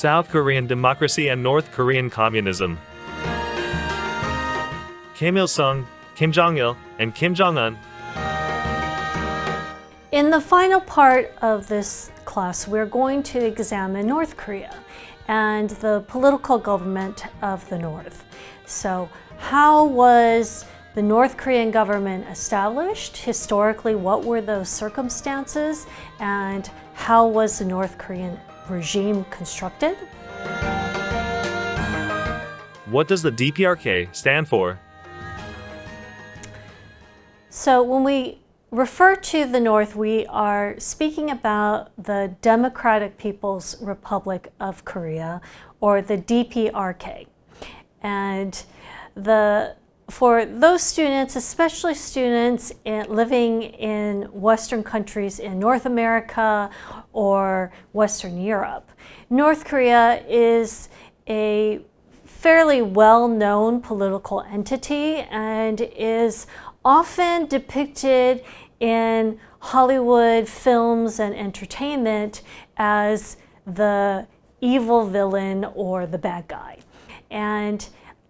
South Korean democracy and North Korean communism. Kim Il sung, Kim Jong il, and Kim Jong un. In the final part of this class, we're going to examine North Korea and the political government of the North. So, how was the North Korean government established? Historically, what were those circumstances? And how was the North Korean regime constructed? What does the DPRK stand for? So, when we refer to the North, we are speaking about the Democratic People's Republic of Korea, or the DPRK. And the for those students, especially students in, living in Western countries in North America or Western Europe, North Korea is a fairly well known political entity and is often depicted in Hollywood films and entertainment as the evil villain or the bad guy. And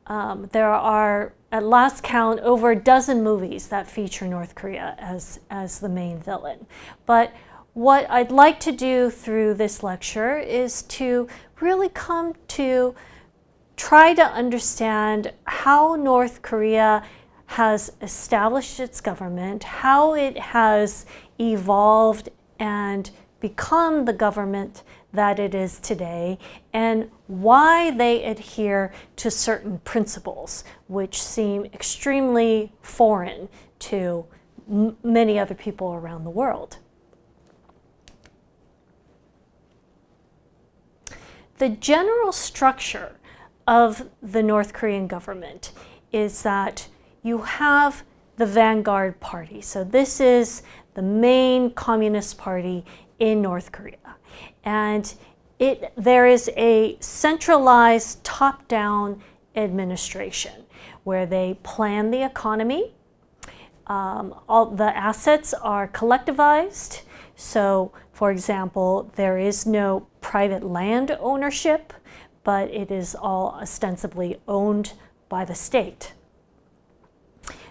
um, there are, at last count, over a dozen movies that feature North Korea as, as the main villain. But what I'd like to do through this lecture is to really come to try to understand how North Korea has established its government, how it has evolved and become the government that it is today, and why they adhere to certain principles which seem extremely foreign to many other people around the world. The general structure of the North Korean government is that you have the Vanguard Party. So, this is the main Communist Party in North Korea. And it, there is a centralized top down administration where they plan the economy. Um, all the assets are collectivized. So, for example, there is no private land ownership, but it is all ostensibly owned by the state.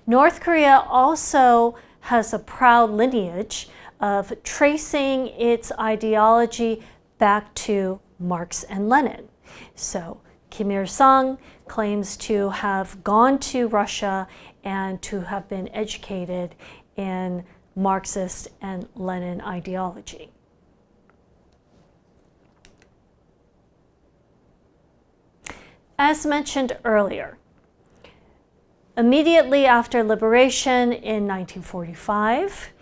North Korea also has a proud lineage of tracing its ideology back to Marx and Lenin. So Kim Il sung claims to have gone to Russia and to have been educated in Marxist and Lenin ideology. As mentioned earlier, Immediately after liberation in 1945,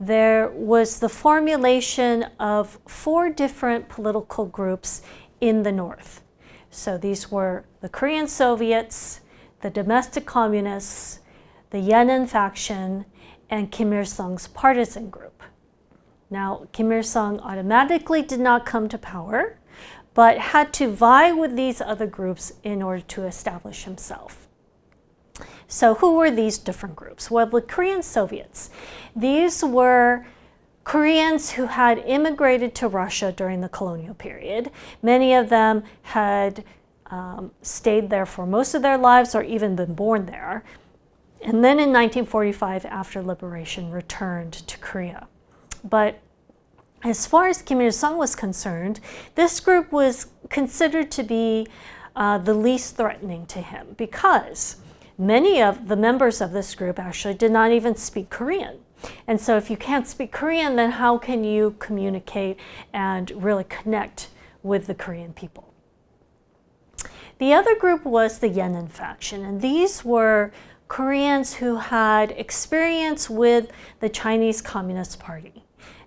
there was the formulation of four different political groups in the North. So these were the Korean Soviets, the domestic communists, the Yenin faction, and Kim Il sung's partisan group. Now, Kim Il sung automatically did not come to power, but had to vie with these other groups in order to establish himself. So, who were these different groups? Well, the Korean Soviets. These were Koreans who had immigrated to Russia during the colonial period. Many of them had um, stayed there for most of their lives or even been born there. And then in 1945, after liberation, returned to Korea. But as far as Kim Il sung was concerned, this group was considered to be uh, the least threatening to him because many of the members of this group actually did not even speak Korean. And so, if you can't speak Korean, then how can you communicate and really connect with the Korean people? The other group was the Yenin faction, and these were Koreans who had experience with the Chinese Communist Party.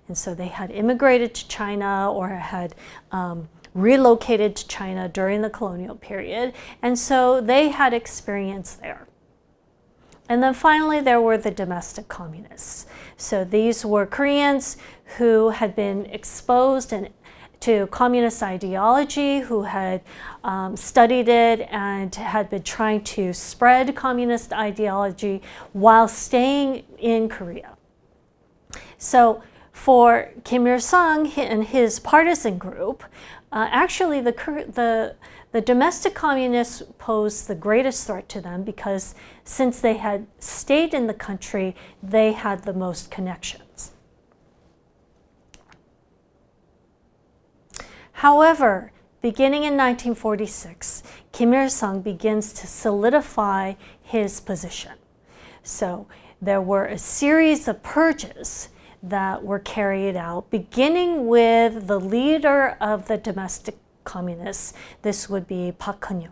And so they had immigrated to China or had um, relocated to China during the colonial period, and so they had experience there. And then finally, there were the domestic communists. So these were Koreans who had been exposed and to communist ideology, who had um, studied it and had been trying to spread communist ideology while staying in Korea. So for Kim Il sung and his partisan group, uh, actually the, the, the domestic communists posed the greatest threat to them because since they had stayed in the country, they had the most connections. However, beginning in 1946, Kim Il sung begins to solidify his position. So there were a series of purges that were carried out, beginning with the leader of the domestic communists. This would be Park Geun-hye.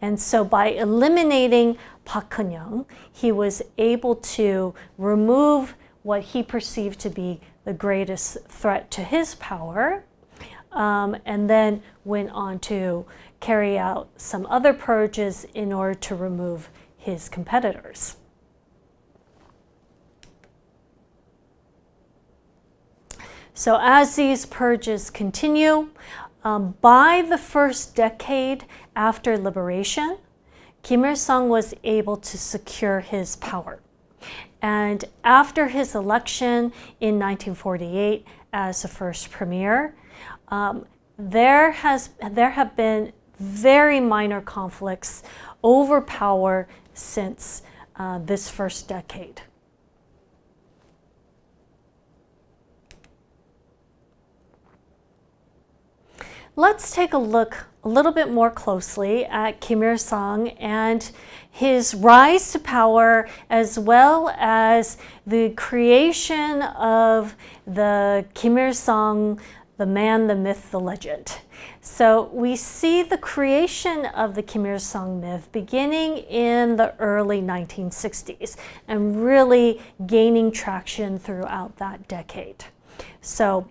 And so by eliminating Park Geun-hye, he was able to remove what he perceived to be the greatest threat to his power, um, and then went on to carry out some other purges in order to remove his competitors. So as these purges continue, um, by the first decade after liberation, Kim Il sung was able to secure his power. And after his election in 1948 as the first premier, um, there, has, there have been very minor conflicts over power since uh, this first decade. Let's take a look a little bit more closely at Kim Il sung and his rise to power, as well as the creation of the Kim Il sung, the man, the myth, the legend. So we see the creation of the Kim Il sung myth beginning in the early 1960s and really gaining traction throughout that decade. So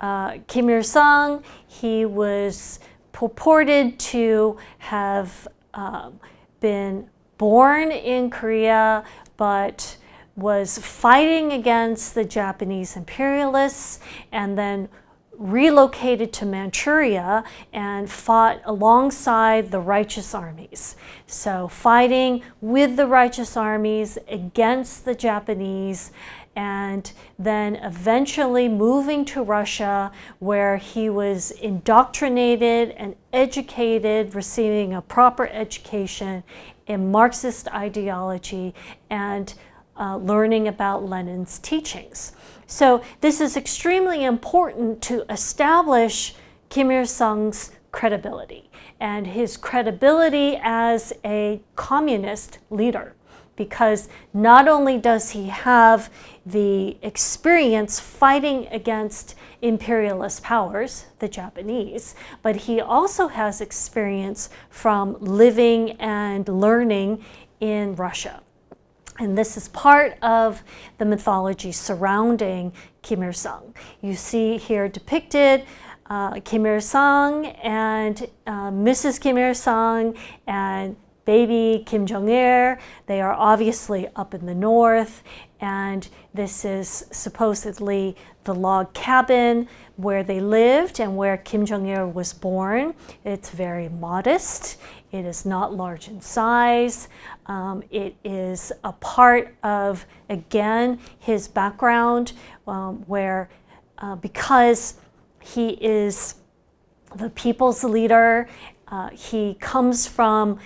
uh, Kim Il sung, he was purported to have um, been born in Korea, but was fighting against the Japanese imperialists and then relocated to Manchuria and fought alongside the righteous armies. So, fighting with the righteous armies against the Japanese and then eventually moving to Russia, where he was indoctrinated and educated, receiving a proper education in Marxist ideology and uh, learning about Lenin's teachings. So, this is extremely important to establish Kim Il sung's credibility and his credibility as a communist leader because not only does he have the experience fighting against imperialist powers, the Japanese, but he also has experience from living and learning in Russia. And this is part of the mythology surrounding Kim Il sung. You see here depicted uh, Kim Il sung and uh, Mrs. Kim Il sung and baby Kim Jong il. They are obviously up in the north, and this is supposedly the log cabin where they lived and where Kim Jong il was born. It's very modest. It is not large in size. Um, it is a part of, again, his background um, where uh, because he is the people's leader, uh, he comes from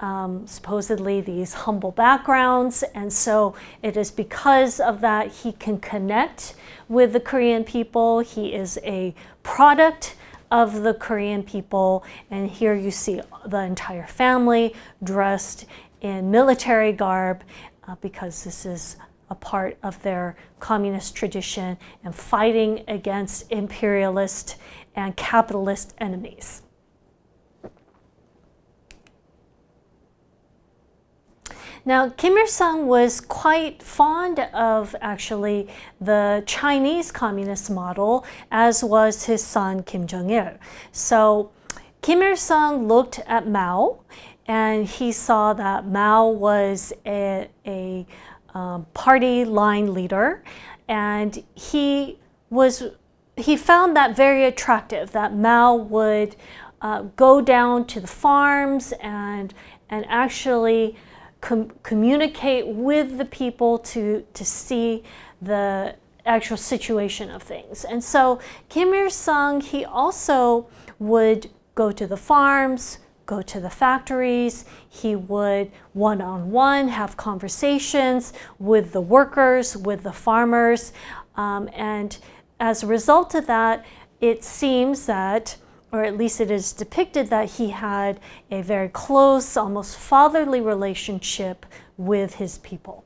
um, supposedly these humble backgrounds. And so it is because of that he can connect with the Korean people. He is a product of the Korean people. And here you see the entire family dressed in military garb uh, because this is a part of their communist tradition and fighting against imperialist and capitalist enemies. Now, Kim Il sung was quite fond of actually the Chinese communist model, as was his son Kim Jong il. So, Kim Il sung looked at Mao and he saw that Mao was a, a um, party line leader and he was he found that very attractive that Mao would uh, go down to the farms and and actually com- communicate with the people to, to see the actual situation of things. And so Kim Il sung, he also would go to the farms, go to the factories. He would one on one have conversations with the workers, with the farmers. Um, and as a result of that, it seems that, or at least it is depicted, that he had a very close, almost fatherly relationship with his people.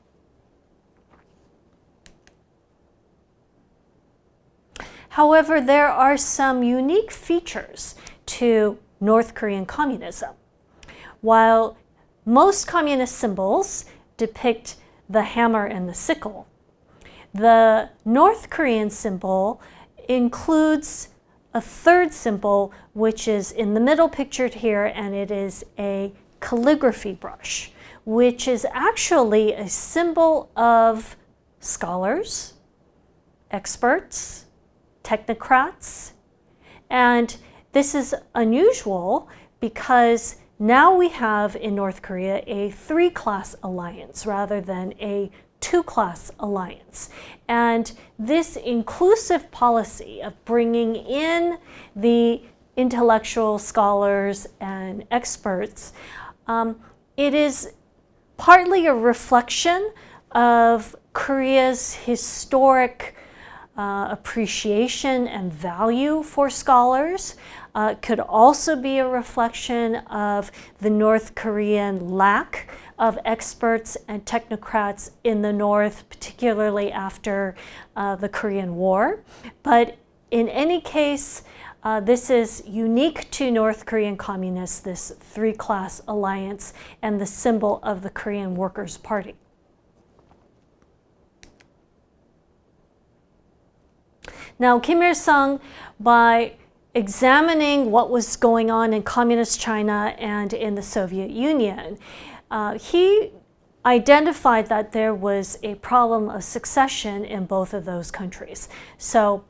However, there are some unique features to North Korean communism. While most communist symbols depict the hammer and the sickle, the North Korean symbol includes a third symbol, which is in the middle pictured here, and it is a calligraphy brush, which is actually a symbol of scholars, experts, technocrats. And this is unusual because now we have in North Korea a three class alliance rather than a two class alliance. And this inclusive policy of bringing in the intellectual scholars and experts, um, it is partly a reflection of Korea's historic uh, appreciation and value for scholars. Uh, could also be a reflection of the North Korean lack of experts and technocrats in the North, particularly after uh, the Korean War. But in any case, uh, this is unique to North Korean communists, this three class alliance, and the symbol of the Korean Workers' Party. Now, Kim Il sung, by examining what was going on in communist China and in the Soviet Union, uh, he identified that there was a problem of succession in both of those countries. So,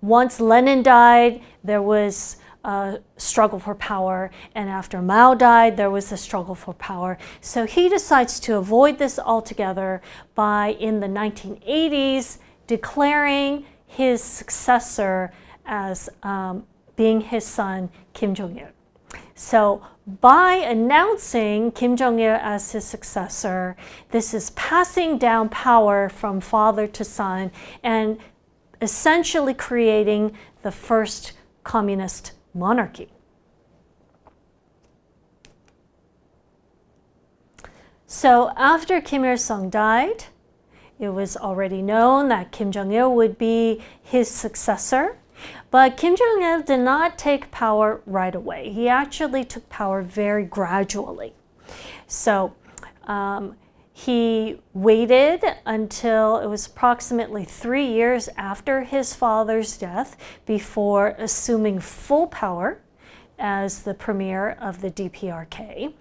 once Lenin died, there was a struggle for power, and after Mao died, there was a struggle for power. So he decides to avoid this altogether by, in the 1980s, declaring his successor as um, being his son, Kim Jong il. So, by announcing Kim Jong il as his successor, this is passing down power from father to son and essentially creating the first communist monarchy. So, after Kim Il sung died, it was already known that Kim Jong il would be his successor. But Kim Jong il did not take power right away. He actually took power very gradually. So um, he waited until it was approximately three years after his father's death before assuming full power as the premier of the DPRK.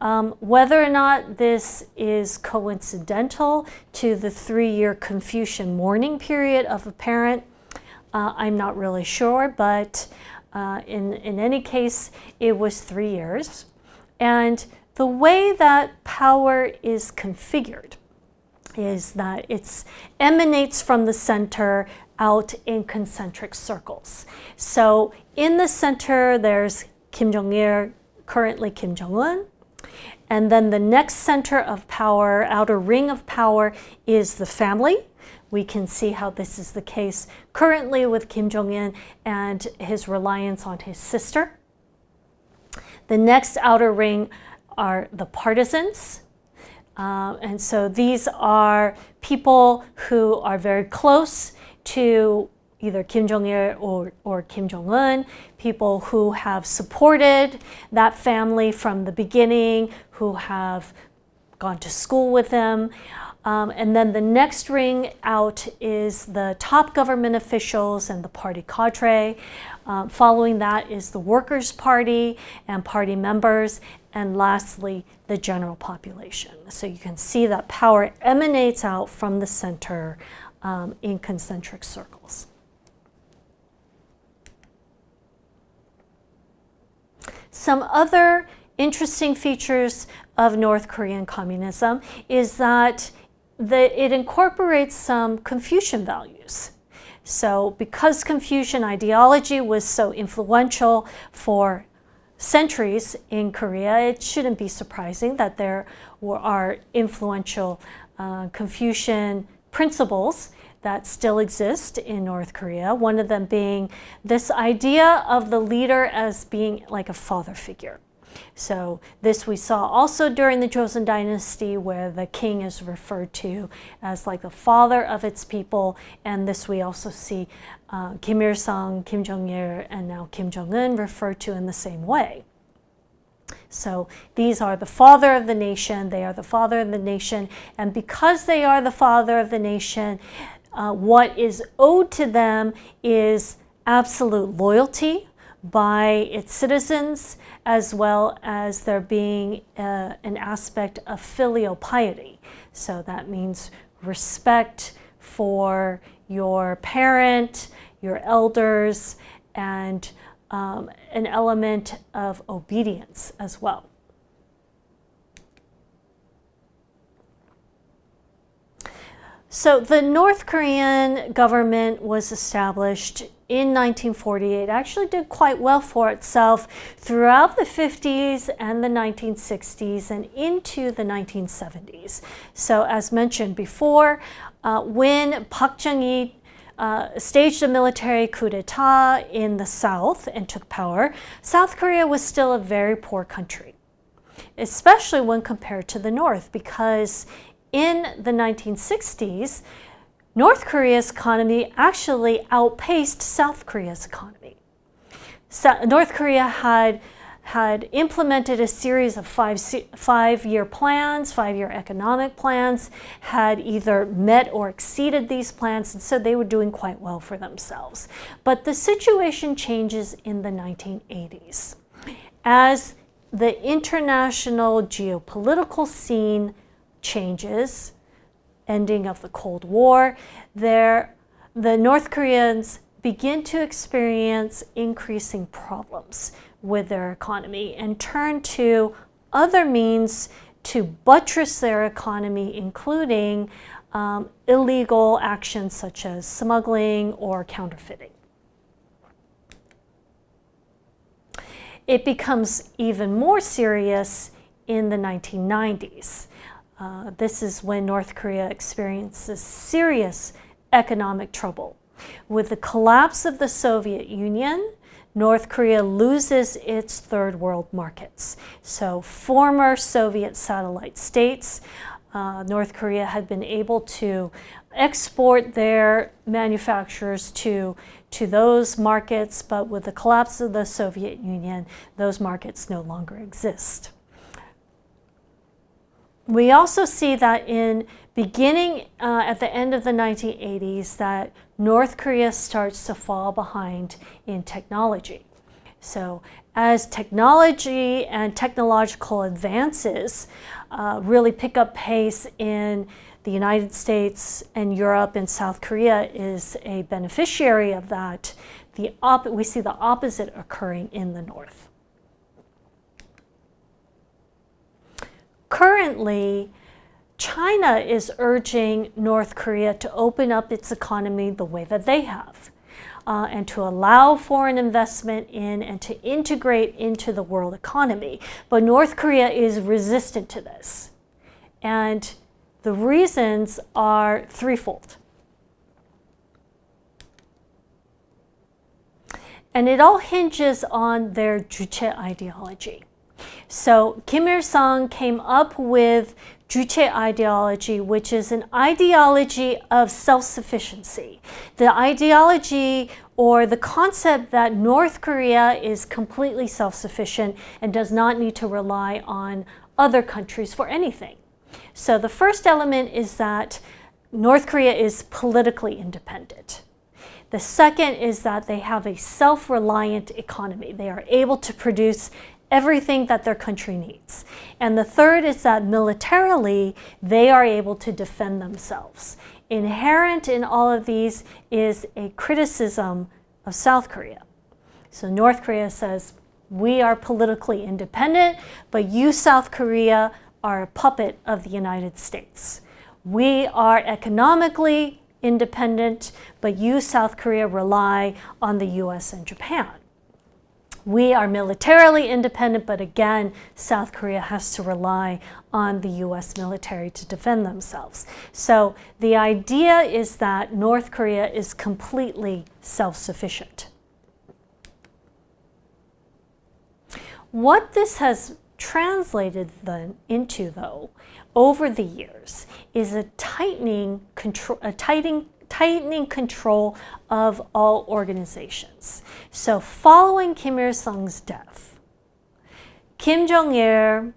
Um, whether or not this is coincidental to the three year Confucian mourning period of a parent, uh, I'm not really sure, but uh, in, in any case, it was three years. And the way that power is configured is that it emanates from the center out in concentric circles. So in the center, there's Kim Jong il, currently Kim Jong un. And then the next center of power, outer ring of power, is the family. We can see how this is the case currently with Kim Jong un and his reliance on his sister. The next outer ring are the partisans. Uh, and so these are people who are very close to either Kim Jong il or, or Kim Jong un, people who have supported that family from the beginning, who have gone to school with them. Um, and then the next ring out is the top government officials and the party cadre. Um, following that is the Workers' Party and party members. And lastly, the general population. So you can see that power emanates out from the center um, in concentric circles. Some other interesting features of North Korean communism is that the, it incorporates some Confucian values So, because Confucian ideology was so influential for centuries in Korea, it shouldn't be surprising that there are influential uh, Confucian principles that still exist in North Korea. One of them being this idea of the leader as being like a father figure. So, this we saw also during the Joseon dynasty, where the king is referred to as like the father of its people. And this we also see uh, Kim Il sung, Kim Jong il, and now Kim Jong un referred to in the same way. So these are the father of the nation, they are the father of the nation, and because they are the father of the nation, uh, what is owed to them is absolute loyalty by its citizens, as well as there being uh, an aspect of filial piety. So that means respect for your parent, your elders, and um, an element of obedience as well. So the North Korean government was established in 1948 It actually did quite well for itself throughout the 50s and the 1960s and into the 1970s. So as mentioned before, uh, when Park Chung-hee uh, staged a military coup d'etat in the south and took power, South Korea was still a very poor country, especially when compared to the north, because in the 1960s, North Korea's economy actually outpaced South Korea's economy. So North Korea had had implemented a series of five, five year plans, five year economic plans, had either met or exceeded these plans, and so they were doing quite well for themselves. But the situation changes in the 1980s. As the international geopolitical scene changes, ending of the Cold War, there, the North Koreans begin to experience increasing problems with their economy and turn to other means to buttress their economy, including um, illegal actions such as smuggling or counterfeiting. It becomes even more serious in the 1990s. Uh, this is when North Korea experiences serious economic trouble. With the collapse of the Soviet Union, North Korea loses its third world markets. So, former Soviet satellite states, uh, North Korea had been able to export their manufacturers to, to those markets, but with the collapse of the Soviet Union, those markets no longer exist. We also see that in beginning uh, at the end of the 1980s that North Korea starts to fall behind in technology. So as technology and technological advances uh, really pick up pace in the United States and Europe and South Korea is a beneficiary of that. The op- we see the opposite occurring in the North. Currently, China is urging North Korea to open up its economy the way that they have. Uh, and to allow foreign investment in and to integrate into the world economy. But North Korea is resistant to this. And the reasons are threefold. And it all hinges on their Juche ideology. So Kim Il sung came up with Juche ideology, which is an ideology of self sufficiency. The ideology or the concept that North Korea is completely self sufficient and does not need to rely on other countries for anything. So the first element is that North Korea is politically independent. The second is that they have a self reliant economy. They are able to produce everything that their country needs. And the third is that militarily, they are able to defend themselves. Inherent in all of these is a criticism of South Korea. So North Korea says, we are politically independent, but you, South Korea, are a puppet of the United States. We are economically independent, but you, South Korea, rely on the US and Japan. We are militarily independent, but again, South Korea has to rely on the US military to defend themselves. So the idea is that North Korea is completely self sufficient. What this has translated then into, though, over the years, is a tightening control, a tightening tightening control of all organizations. So, following Kim Il sung's death, Kim Jong il,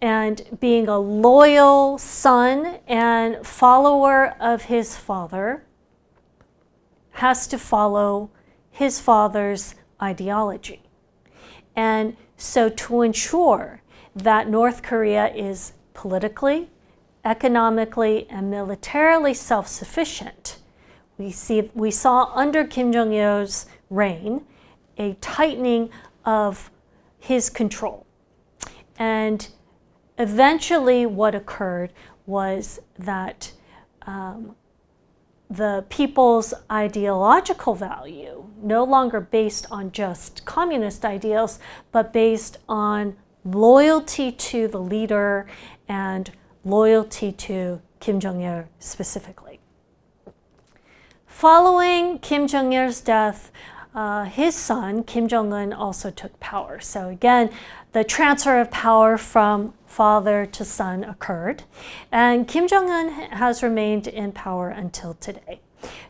and being a loyal son and follower of his father, has to follow his father's ideology. And so, to ensure that North Korea is politically, economically, and militarily self sufficient, we, see, we saw under Kim Jong il's reign a tightening of his control. And eventually, what occurred was that um, the people's ideological value, no longer based on just communist ideals, but based on loyalty to the leader and loyalty to Kim Jong il specifically. Following Kim Jong il's death, uh, his son, Kim Jong un, also took power. So, again, the transfer of power from father to son occurred, and Kim Jong un has remained in power until today.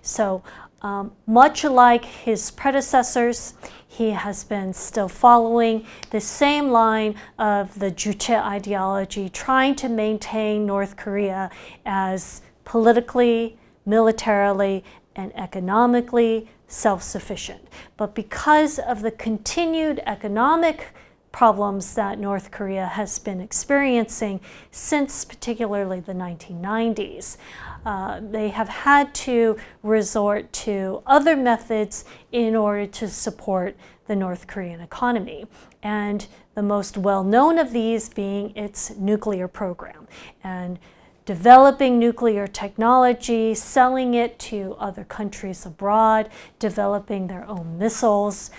So, um, much like his predecessors, he has been still following the same line of the Juche ideology, trying to maintain North Korea as politically, militarily, and economically self sufficient. But because of the continued economic problems that North Korea has been experiencing since particularly the 1990s. Uh, they have had to resort to other methods in order to support the North Korean economy. And the most well known of these being its nuclear program. And developing nuclear technology, selling it to other countries abroad, developing their own missiles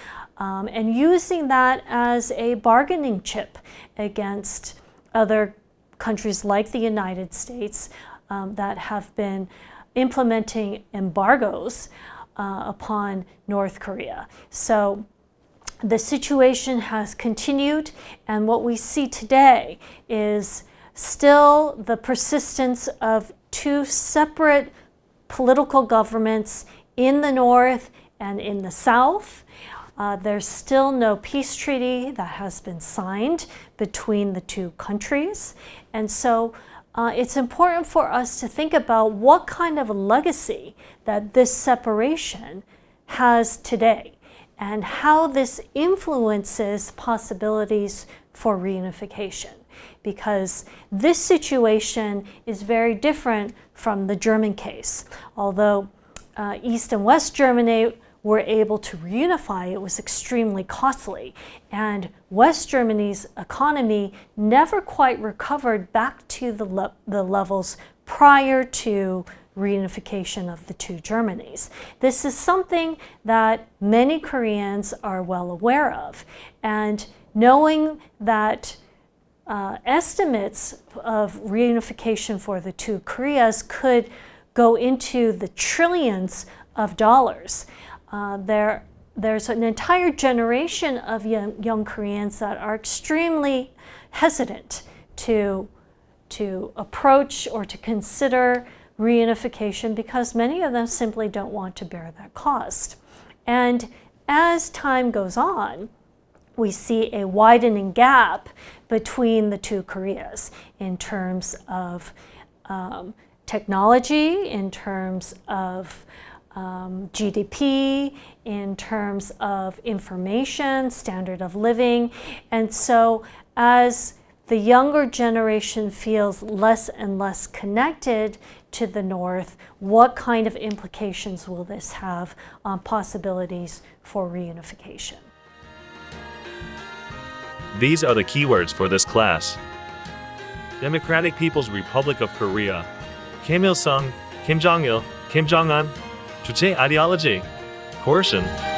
um, and using that as a bargaining chip against other countries like the United States um, that have been implementing embargoes uh, upon North Korea. So the situation has continued, and what we see today is still the persistence of two separate political governments in the North and in the South. Uh, there's still no peace treaty that has been signed between the two countries. And so uh, it's important for us to think about what kind of legacy that this separation has today and how this influences possibilities for reunification. Because this situation is very different from the German case. Although uh, East and West Germany were able to reunify, it was extremely costly. And West Germany's economy never quite recovered back to the, le- the levels prior to reunification of the two Germanys. This is something that many Koreans are well aware of. And knowing that uh, estimates of reunification for the two Koreas could go into the trillions of dollars. Uh, there, there's an entire generation of young, young Koreans that are extremely hesitant to, to approach or to consider reunification because many of them simply don't want to bear that cost. And as time goes on, we see a widening gap between the two Koreas in terms of um, technology, in terms of um, GDP, in terms of information, standard of living. And so, as the younger generation feels less and less connected to the North, what kind of implications will this have on possibilities for reunification? These are the keywords for this class Democratic People's Republic of Korea, Kim Il sung, Kim Jong il, Kim Jong un. 주체 ideology. Coercion.